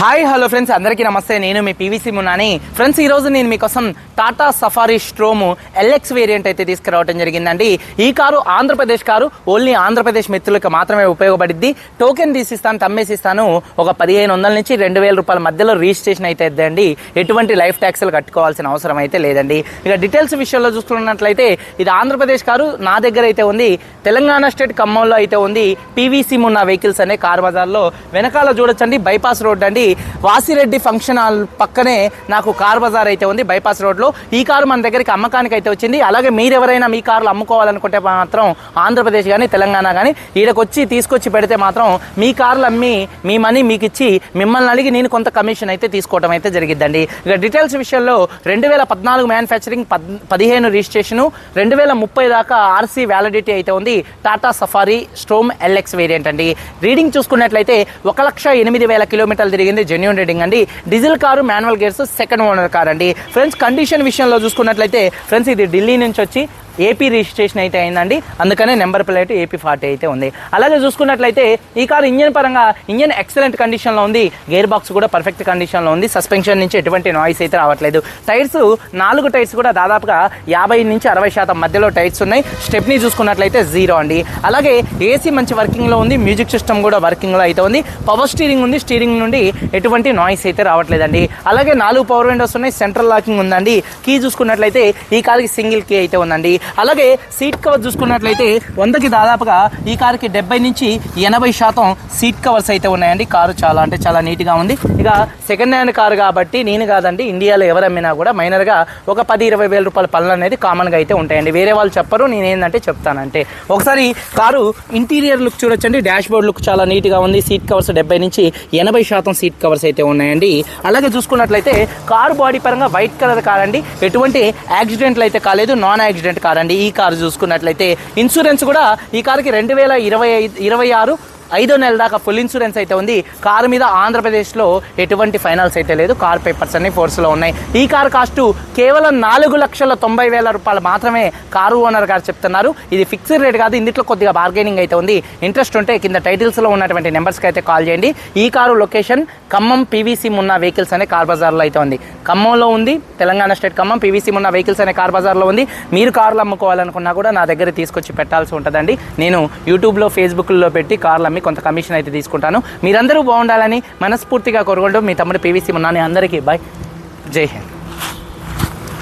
Hi hello friends అందరికీ నమస్తే. నేను మీ పీవీసీ మున్నాని ఫ్రెండ్స్ ఈరోజు నేను మీకోసం Tata Safari Storme LX variant అయితే తీసుకురావడం జరిగిందండి. ఈ car Andhra Pradesh car only Andhra Pradesh మిత్రులకు మాత్రమే ఉపయోగపడిద్ది. టోకెన్ తీసిస్తాను తమ్మేసిస్తాను. ఒక పదిహేను వందల నుంచి రెండు వేల రూపాయల మధ్యలో రిజిస్ట్రేషన్ అయితే ఇద్దండి ఎటువంటి లైఫ్ ట్యాక్స్లు కట్టుకోవాల్సిన అవసరం అయితే లేదండి. ఇక డీటెయిల్స్ విషయంలో చూసుకున్నట్లయితే ఇది ఆంధ్రప్రదేశ్ కారు. నా దగ్గర అయితే ఉంది. తెలంగాణ స్టేట్ ఖమ్మంలో అయితే ఉంది. పీవీసీ మున్న వెహికల్స్ అనే కార్ బజార్లో. వెనకాల చూడొచ్చండి బైపాస్ రోడ్ అండి వాసిరెడ్డి ఫంక్షన్ హాల్ పక్కనే నాకు కార్ బజార్ అయితే ఉంది బైపాస్ రోడ్లో. ఈ కారు మన దగ్గరికి అమ్మకానికి అయితే వచ్చింది. అలాగే మీరెవరైనా మీ కార్లు అమ్ముకోవాలనుకుంటే మాత్రం ఆంధ్రప్రదేశ్ కానీ తెలంగాణ కానీ ఈడకొచ్చి తీసుకొచ్చి పెడితే మాత్రం మీ కార్లు అమ్మి మీ మనీ మీకు ఇచ్చి మిమ్మల్ని అడిగి నేను కొంత కమిషన్ అయితే తీసుకోవడం అయితే జరిగిద్దండి. ఇక డీటెయిల్స్ విషయంలో రెండు వేల పద్నాలుగు మ్యానుఫ్యాక్చరింగ్ పద్ పదిహేను రిజిస్ట్రేషను రెండు వేల ముప్పై దాకా ఆర్సీ వ్యాలిడిటీ అయితే ఉంది. Tata Safari Storme LX variant అండి. రీడింగ్ చూసుకున్నట్లయితే ఒక లక్ష ఎనిమిది వేల కిలోమీటర్లు తిరిగింది. జెన్యున్ రేటింగ్ అండి. Diesel car manual gears second owner car అండి ఫ్రెండ్స్ కండిషన్ విషయంలో చూసుకున్నట్లయితే ఫ్రెండ్స్ ఇది ఢిల్లీ నుంచి వచ్చి ఏపీ రిజిస్ట్రేషన్ అయితే అయిందండి. అందుకనే నెంబర్ ప్లేట్ ఏపీ ఫార్టీ అయితే ఉంది. అలాగే చూసుకున్నట్లయితే ఈ కారు ఇంజన్ పరంగా ఇంజన్ ఎక్సలెంట్ కండిషన్లో ఉంది. గేర్ బాక్స్ కూడా పర్ఫెక్ట్ కండిషన్లో ఉంది. సస్పెన్షన్ నుంచి ఎటువంటి నాయిస్ అయితే రావట్లేదు. టైర్స్ నాలుగు టైర్స్ కూడా దాదాపుగా యాభై నుంచి అరవై శాతం మధ్యలో టైర్స్ ఉన్నాయి. స్టెప్ని చూసుకున్నట్లయితే జీరో అండి. అలాగే ఏసీ మంచి వర్కింగ్లో ఉంది. మ్యూజిక్ సిస్టమ్ కూడా వర్కింగ్లో అయితే ఉంది. పవర్ స్టీరింగ్ ఉంది. స్టీరింగ్ నుండి ఎటువంటి నాయిస్ అయితే రావట్లేదండి. అలాగే నాలుగు పవర్ విండోస్ ఉన్నాయి. సెంట్రల్ లాకింగ్ ఉందండి. కీ చూసుకున్నట్లయితే ఈ కాలికి సింగిల్ కీ అయితే ఉందండి. అలాగే సీట్ కవర్ చూసుకున్నట్లయితే వందకి దాదాపుగా ఈ కారుకి డెబ్బై నుంచి ఎనభై శాతం సీట్ కవర్స్ అయితే ఉన్నాయండి. కారు చాలా అంటే చాలా నీట్గా ఉంది. ఇక సెకండ్ హ్యాండ్ కారు కాబట్టి నేను కాదండి ఇండియాలో ఎవరు అమ్మినా కూడా మైనర్గా ఒక పది ఇరవై వేల రూపాయల పనులు అనేది కామన్గా అయితే ఉంటాయండి. వేరే వాళ్ళు చెప్పరు నేను ఏంటంటే చెప్తానంటే ఒకసారి కారు ఇంటీరియర్ లుక్ చూడొచ్చండి. డాష్ బోర్డ్ లుక్ చాలా నీట్గా ఉంది. సీట్ కవర్స్ డెబ్బై నుంచి ఎనభై శాతం సీట్ కవర్స్ అయితే ఉన్నాయండి. అలాగే చూసుకున్నట్లయితే కారు బాడీ పరంగా వైట్ కలర్ కారండి. ఎటువంటి యాక్సిడెంట్లు అయితే కాలేదు. నాన్ యాక్సిడెంట్ కార్ అండి ఈ కారు చూసుకున్నట్లయితే ఇన్సూరెన్స్ కూడా ఈ కారుకి రెండు వేల ఇరవై ఇరవై ఆరు ఐదో నెల దాకా ఫుల్ ఇన్సూరెన్స్ అయితే ఉంది. కారు మీద ఆంధ్రప్రదేశ్లో ఎటువంటి ఫైనాన్స్ అయితే లేదు. కార్ పేపర్స్ అన్ని ఫోర్స్లో ఉన్నాయి. ఈ కార్ కాస్ట్ కేవలం నాలుగు లక్షల తొంభై వేల రూపాయలు మాత్రమే కారు ఓనర్ గారు చెప్తున్నారు. ఇది ఫిక్స్డ్ రేట్ కాదు ఇందులో కొద్దిగా బార్గెనింగ్ అయితే ఉంది. ఇంట్రెస్ట్ ఉంటే కింద టైటిల్స్లో ఉన్నటువంటి నెంబర్స్కి అయితే కాల్ చేయండి. ఈ కారు లొకేషన్ ఖమ్మం పీవీసీ ఉన్న వెహికల్స్ అనే కార్ బజార్లో అయితే ఉంది. ఖమ్మంలో ఉంది. తెలంగాణ స్టేట్ ఖమ్మం పీవీసీ ఉన్న వెహికల్స్ అనే కార్ బజార్లో ఉంది. మీరు కార్లు అమ్ముకోవాలనుకున్నా కూడా నా దగ్గర తీసుకొచ్చి పెట్టాల్సి ఉంటుందండి. నేను యూట్యూబ్లో ఫేస్బుక్లో పెట్టి కార్లు అమ్మి కొంత కమిషన్ అయితే తీసుకుంటాను. మీరందరూ బాగుండాలని మనస్ఫూర్తిగా కోరుకుంటూ మీ తమ్ముడు పీవీసీ ఉన్నాను. అందరికీ బాయ్ జై హింద్.